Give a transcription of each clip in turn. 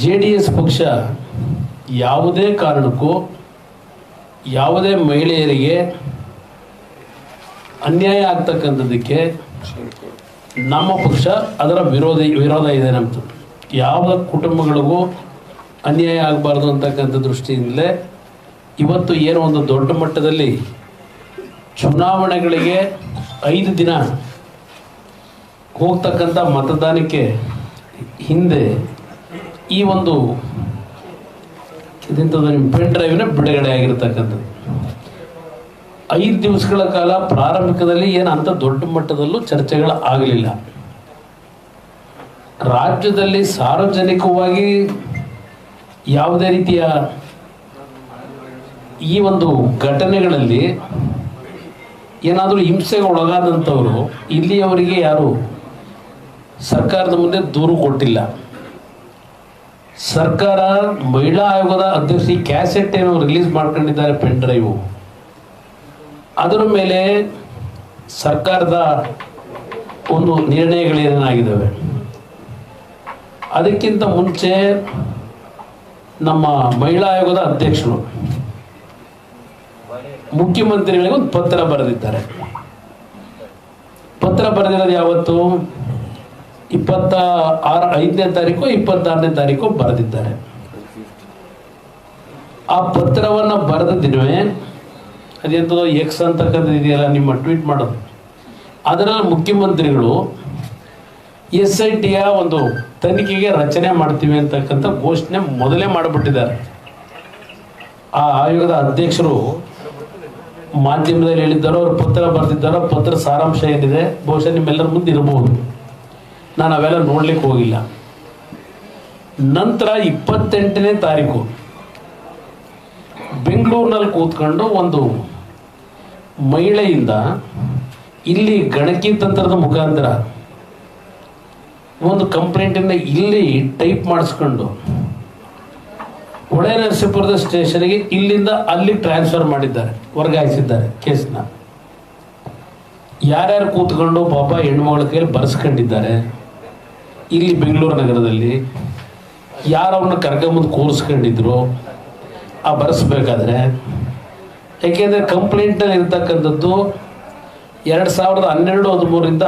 J D S ಪಕ್ಷ ಯಾವುದೇ ಕಾರಣಕ್ಕೂ, ಯಾವುದೇ ಮಹಿಳೆಯರಿಗೆ ಅನ್ಯಾಯ ಆಗ್ತಕ್ಕಂಥದ್ದಕ್ಕೆ ನಮ್ಮ ಪಕ್ಷ ಅದರ ವಿರೋಧ ವಿರೋಧ ಇದೆ ನಮ್ಮದು ಯಾವ ಕುಟುಂಬಗಳಿಗೂ ಅನ್ಯಾಯ ಆಗಬಾರ್ದು ಅಂತಕ್ಕಂಥ ದೃಷ್ಟಿಯಿಂದಲೇ ಇವತ್ತು ಏನೋ ಒಂದು ದೊಡ್ಡ ಮಟ್ಟದಲ್ಲಿ ಚುನಾವಣೆಗಳಿಗೆ ಐದು ದಿನ ಹೋಗ್ತಕ್ಕಂಥ ಮತದಾನಕ್ಕೆ ಹಿಂದೆ ಈ ಒಂದು ಪೆನ್ ಡ್ರೈವ್ನ ಬಿಡುಗಡೆ ಆಗಿರ್ತಕ್ಕಂಥದ್ದು. ಐದು ದಿವಸಗಳ ಕಾಲ ಪ್ರಾರಂಭಿಕದಲ್ಲಿ ಏನು ಅಂತ ದೊಡ್ಡ ಮಟ್ಟದಲ್ಲೂ ಚರ್ಚೆಗಳು ಆಗಲಿಲ್ಲ. ರಾಜ್ಯದಲ್ಲಿ ಸಾರ್ವಜನಿಕವಾಗಿ ಯಾವುದೇ ರೀತಿಯ ಈ ಒಂದು ಘಟನೆಗಳಲ್ಲಿ ಏನಾದರೂ ಹಿಂಸೆಗೆ ಒಳಗಾದಂಥವರು, ಇಲ್ಲಿಯವರಿಗೆ ಯಾರು ಸರ್ಕಾರದ ಮುಂದೆ ದೂರು ಕೊಟ್ಟಿಲ್ಲ. ಸರ್ಕಾರ ಮಹಿಳಾ ಆಯೋಗದ ಅಧ್ಯಕ್ಷ ಕ್ಯಾಸೆಟ್ ಏನು ರಿಲೀಸ್ ಮಾಡ್ಕೊಂಡಿದ್ದಾರೆ ಪೆನ್ ಡ್ರೈವು. ಅದರ ಮೇಲೆ ಸರ್ಕಾರದ ಒಂದು ನಿರ್ಣಯಗಳೇನಾಗಿದ್ದಾವೆ ಅದಕ್ಕಿಂತ ಮುಂಚೆ ನಮ್ಮ ಮಹಿಳಾ ಆಯೋಗದ ಅಧ್ಯಕ್ಷರು ಮುಖ್ಯಮಂತ್ರಿಗಳಿಗೆ ಒಂದು ಪತ್ರ ಬರೆದಿದ್ದಾರೆ. ಪತ್ರ ಬರೆದಿರೋದು ಯಾವತ್ತು? ಇಪ್ಪತ್ತ ಆರು ಐದನೇ ತಾರೀಕು, ಇಪ್ಪತ್ತಾರನೇ ತಾರೀಕು ಬರೆದಿದ್ದಾರೆ. ಆ ಪತ್ರವನ್ನು ಬರೆದ ದಿನವೇ ಅದೆಂಥದೋ ಎಕ್ಸ್ ಇದೆಯಲ್ಲ ನಿಮ್ಮ ಟ್ವೀಟ್ ಮಾಡೋದು. ಅದರಲ್ಲಿ ಮುಖ್ಯಮಂತ್ರಿಗಳು ಎಸ್ ಐ ಟಿಯ ಒಂದು ತನಿಖೆಗೆ ರಚನೆ ಮಾಡ್ತೀವಿ ಅಂತಕ್ಕಂಥ ಘೋಷಣೆ ಮೊದಲೇ ಮಾಡಿಬಿಟ್ಟಿದ್ದಾರೆ. ಆ ಆಯೋಗದ ಅಧ್ಯಕ್ಷರು ಮಾಧ್ಯಮದಲ್ಲಿ ಹೇಳಿದ್ದಾರೋ, ಅವ್ರ ಪತ್ರ ಬರೆದಿದ್ದಾರೋ, ಪತ್ರ ಸಾರಾಂಶ ಏನಿದೆ, ಬಹುಶಃ ನಿಮ್ಮೆಲ್ಲರ ಮುಂದೆ ಇರಬಹುದು. ನಾನು ಅವೆಲ್ಲ ನೋಡ್ಲಿಕ್ಕೆ ಹೋಗಿಲ್ಲ. ನಂತರ ಇಪ್ಪತ್ತೆಂಟನೇ ತಾರೀಕು ಬೆಂಗಳೂರಿನಲ್ಲಿ ಕೂತ್ಕೊಂಡು ಒಂದು ಮಹಿಳೆಯಿಂದ ಇಲ್ಲಿ ಗಣಕಿ ತಂತ್ರದ ಮುಖಾಂತರ ಒಂದು ಕಂಪ್ಲೇಂಟನ್ನು ಇಲ್ಲಿ ಟೈಪ್ ಮಾಡಿಸ್ಕೊಂಡು ಹೊಳೆ ನರಸೀಪುರದ ಸ್ಟೇಷನ್ಗೆ ಇಲ್ಲಿಂದ ಅಲ್ಲಿ ಟ್ರಾನ್ಸ್ಫರ್ ಮಾಡಿದ್ದಾರೆ, ವರ್ಗಾಯಿಸಿದ್ದಾರೆ ಕೇಸ್ನ. ಯಾರ್ಯಾರು ಕೂತ್ಕೊಂಡು ಪಾಪ ಹೆಣ್ಮಗಳ ಕೈಯಲ್ಲಿ ಬರ್ಸ್ಕೊಂಡಿದ್ದಾರೆ ಇಲ್ಲಿ ಬೆಂಗಳೂರು ನಗರದಲ್ಲಿ ಯಾರು ಅವ್ರನ್ನ ಕರ್ಕೊಂಬಂದು ಕೂರಿಸ್ಕೊಂಡಿದ್ರು, ಆ ಬರೆಸ್ಬೇಕಾದ್ರೆ. ಯಾಕೆಂದರೆ ಕಂಪ್ಲೇಂಟಲ್ಲಿ ಇರ್ತಕ್ಕಂಥದ್ದು ಎರಡು ಸಾವಿರದ ಹನ್ನೆರಡು ಹದಿಮೂರಿಂದ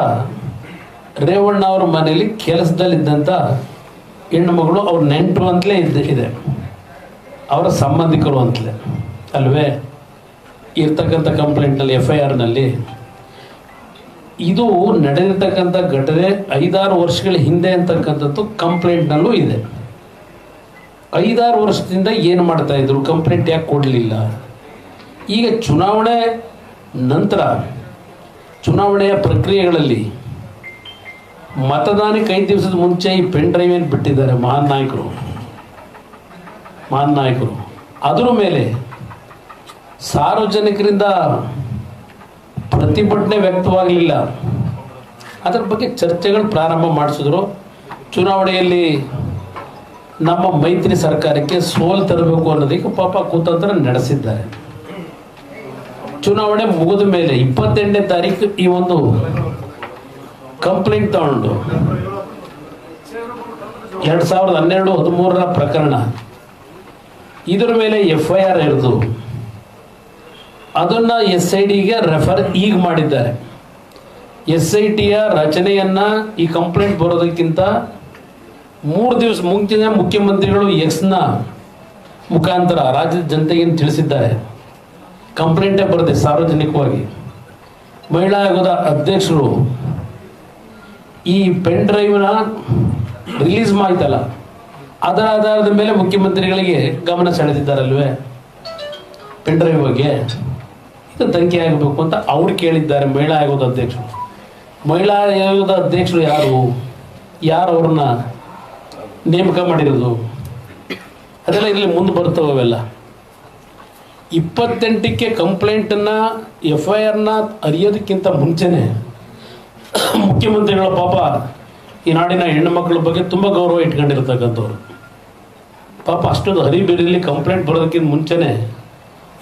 ರೇವಣ್ಣ ಅವ್ರ ಮನೆಯಲ್ಲಿ ಕೆಲಸದಲ್ಲಿದ್ದಂಥ ಹೆಣ್ಣುಮಗಳು ಅವ್ರ ನೆಂಟರು ಅಂತಲೇ ಇದ್ದ ಇದೆ. ಅವರ ಸಂಬಂಧಿಕರು ಅಂತಲೇ. ಅಲ್ವೇ? ಇರ್ತಕ್ಕಂಥ ಕಂಪ್ಲೇಂಟ್ನಲ್ಲಿ ಎಫ್ ಐ ಆರ್ನಲ್ಲಿ ಇದು ನಡೆದಿರ್ತಕ್ಕಂಥ ಘಟನೆ ಐದಾರು ವರ್ಷಗಳ ಹಿಂದೆ ಅಂತಕ್ಕಂಥದ್ದು ಕಂಪ್ಲೇಂಟ್ನಲ್ಲೂ ಇದೆ. ಐದಾರು ವರ್ಷದಿಂದ ಏನು ಮಾಡ್ತಾ ಇದ್ರು? ಕಂಪ್ಲೇಂಟ್ ಯಾಕೆ ಕೊಡಲಿಲ್ಲ? ಈಗ ಚುನಾವಣೆ ನಂತರ, ಚುನಾವಣೆಯ ಪ್ರಕ್ರಿಯೆಗಳಲ್ಲಿ ಮತದಾನಕ್ಕೆ ಐದು ದಿವಸದ ಮುಂಚೆ ಈ ಪೆನ್ ಡ್ರೈವ್ ಏನು ಬಿಟ್ಟಿದ್ದಾರೆ ಮಹಾನ್ ನಾಯಕರು? ಮಹಾನ್ ನಾಯಕರು. ಅದರ ಮೇಲೆ ಸಾರ್ವಜನಿಕರಿಂದ ಪ್ರತಿಭಟನೆ ವ್ಯಕ್ತವಾಗಲಿಲ್ಲ. ಅದರ ಬಗ್ಗೆ ಚರ್ಚೆಗಳು ಪ್ರಾರಂಭ ಮಾಡಿಸಿದ್ರು. ಚುನಾವಣೆಯಲ್ಲಿ ನಮ್ಮ ಮೈತ್ರಿ ಸರ್ಕಾರಕ್ಕೆ ಸೋಲು ತರಬೇಕು ಅನ್ನೋದಕ್ಕೆ ಪಾಪ ಕುತಂತ್ರ ನಡೆಸಿದ್ದಾರೆ. ಚುನಾವಣೆ ಮುಗಿದ ಮೇಲೆ ಇಪ್ಪತ್ತೆಂಟನೇ ತಾರೀಕು ಈ ಒಂದು ಕಂಪ್ಲೇಂಟ್ ತಗೊಂಡು ಎರಡು ಸಾವಿರದ ಹನ್ನೆರಡು ಹದಿಮೂರರ ಪ್ರಕರಣ. ಇದರ ಮೇಲೆ ಎಫ್ ಐ ಆರ್ ಹಿಡಿದು ಅದನ್ನು ಎಸ್ ಐ ಡಿಗೆ ರೆಫರ್ ಈಗ ಮಾಡಿದ್ದಾರೆ. ಎಸ್ ಐ ಟಿಯ ರಚನೆಯನ್ನ ಈ ಕಂಪ್ಲೇಂಟ್ ಬರೋದಕ್ಕಿಂತ ಮೂರು ದಿವಸ ಮುಂಚಿನ ಮುಖ್ಯಮಂತ್ರಿಗಳು ಎಕ್ಸ್ನ ಮುಖಾಂತರ ರಾಜ್ಯದ ಜನತೆಗೆ ತಿಳಿಸಿದ್ದಾರೆ. ಕಂಪ್ಲೇಂಟೇ ಬರುತ್ತೆ ಸಾರ್ವಜನಿಕವಾಗಿ. ಮಹಿಳಾ ಆಯೋಗದ ಅಧ್ಯಕ್ಷರು ಈ ಪೆನ್ ಡ್ರೈವ್ನ ರಿಲೀಸ್ ಮಾಡಿತಲ್ಲ ಅದರ ಆಧಾರದ ಮೇಲೆ ಮುಖ್ಯಮಂತ್ರಿಗಳಿಗೆ ಗಮನ ಸೆಳೆದಿದ್ದಾರಲ್ವೇ? ಪೆನ್ ಡ್ರೈವ್ ಬಗ್ಗೆ. ತನಿಖೆ ಆಗಬೇಕು ಅಂತ ಅವ್ರು ಕೇಳಿದ್ದಾರೆ. ಮಹಿಳಾ ಆಯೋಗದ ಅಧ್ಯಕ್ಷರು. ಮಹಿಳಾ ಆಯೋಗದ ಅಧ್ಯಕ್ಷರು ಯಾರು? ಯಾರು ಅವ್ರನ್ನ ನೇಮಕ ಮಾಡಿರೋದು? ಅದೆಲ್ಲ ಇಲ್ಲಿ ಮುಂದೆ ಬರ್ತವೆ ಅವೆಲ್ಲ. ಇಪ್ಪತ್ತೆಂಟಕ್ಕೆ ಕಂಪ್ಲೇಂಟನ್ನು ಎಫ್ ಐ ಆರ್ನ ಅರಿಯೋದಕ್ಕಿಂತ ಮುಂಚೆನೆ ಮುಖ್ಯಮಂತ್ರಿಗಳ ಪಾಪ ಈ ನಾಡಿನ ಹೆಣ್ಣು ಮಕ್ಕಳ ಬಗ್ಗೆ ತುಂಬ ಗೌರವ ಇಟ್ಕೊಂಡಿರ್ತಕ್ಕಂಥವ್ರು. ಪಾಪ ಅಷ್ಟೊಂದು ಹರಿಬೇರಿಲಿ ಕಂಪ್ಲೇಂಟ್ ಬರೋದಕ್ಕಿಂತ ಮುಂಚೆನೆ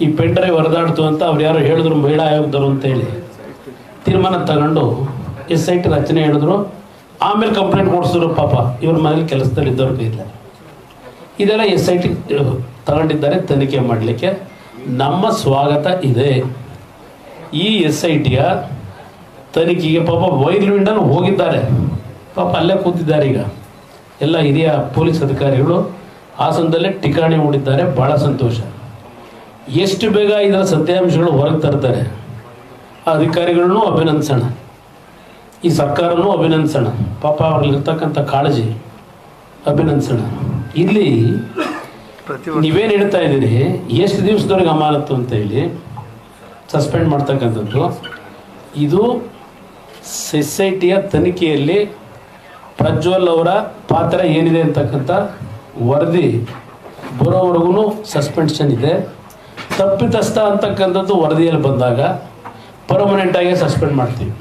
ಈ ಪೆಂಡ್ರೆ ಹೊರದಾಡ್ತು ಅಂತ ಅವ್ರು ಯಾರೋ ಹೇಳಿದ್ರು, ಮಹಿಳಾ ಆಯೋಗದವರು ಅಂತೇಳಿ ತೀರ್ಮಾನ ತಗೊಂಡು ಎಸ್ ಐ ಟಿ ರಚನೆ ಹೇಳಿದ್ರು. ಆಮೇಲೆ ಕಂಪ್ಲೇಂಟ್ ಕೊಡಿಸಿದ್ರು ಪಾಪ ಇವ್ರ ಮನೇಲಿ ಕೆಲಸದಲ್ಲಿ ಇದ್ದವ್ರ ಇಲ್ಲ. ಇದೆಲ್ಲ ಎಸ್ ಐ ಟಿ ತಗೊಂಡಿದ್ದಾರೆ ತನಿಖೆ ಮಾಡಲಿಕ್ಕೆ. ನಮ್ಮ ಸ್ವಾಗತ ಇದೆ. ಈ ಎಸ್ ಐ ಟಿಯ ತನಿಖೆಗೆ ಪಾಪ ವೈರ್ವಿಂಡಲ್ಲಿ ಹೋಗಿದ್ದಾರೆ. ಪಾಪ ಅಲ್ಲೇ ಕೂತಿದ್ದಾರೆ ಈಗ. ಎಲ್ಲ ಹಿರಿಯ ಪೊಲೀಸ್ ಅಧಿಕಾರಿಗಳು ಹಾಸನದಲ್ಲೇ ಠಿಕಾಣಿ ಹೂಡಿದ್ದಾರೆ. ಭಾಳ ಸಂತೋಷ. ಎಷ್ಟು ಬೇಗ ಇದರ ಸತ್ಯಾಂಶಗಳು ಹೊರಗೆ ತರ್ತಾರೆ? ಆ ಅಧಿಕಾರಿಗಳನ್ನೂ ಅಭಿನಂದಿಸೋಣ. ಈ ಸರ್ಕಾರನೂ ಅಭಿನಂದಿಸೋಣ. ಪಾಪ ಅವ್ರಲ್ಲಿರ್ತಕ್ಕಂಥ ಕಾಳಜಿ ಅಭಿನಂದಿಸೋಣ. ಇಲ್ಲಿ ನೀವೇನು ಹೇಳ್ತಾ ಇದ್ದೀರಿ? ಎಷ್ಟು ದಿವಸದವರೆಗೆ ಅಮಾನತ್ತು ಅಂತ ಹೇಳಿ ಸಸ್ಪೆಂಡ್ ಮಾಡ್ತಕ್ಕಂಥದ್ದು. ಇದು ಸೊಸೈಟಿಯ ತನಿಖೆಯಲ್ಲಿ ಪ್ರಜ್ವಲ್ ಅವರ ಪಾತ್ರ ಏನಿದೆ ಅಂತಕ್ಕಂಥ ವರದಿ ಬರೋವರೆಗೂ ಸಸ್ಪೆನ್ಷನ್ ಇದೆ. ತಪ್ಪಿತಸ್ಥ ಅಂತಕ್ಕಂಥದ್ದು ವರದಿಯಲ್ಲಿ ಬಂದಾಗ ಪರ್ಮನೆಂಟಾಗಿ ಸಸ್ಪೆಂಡ್ ಮಾಡ್ತೀವಿ.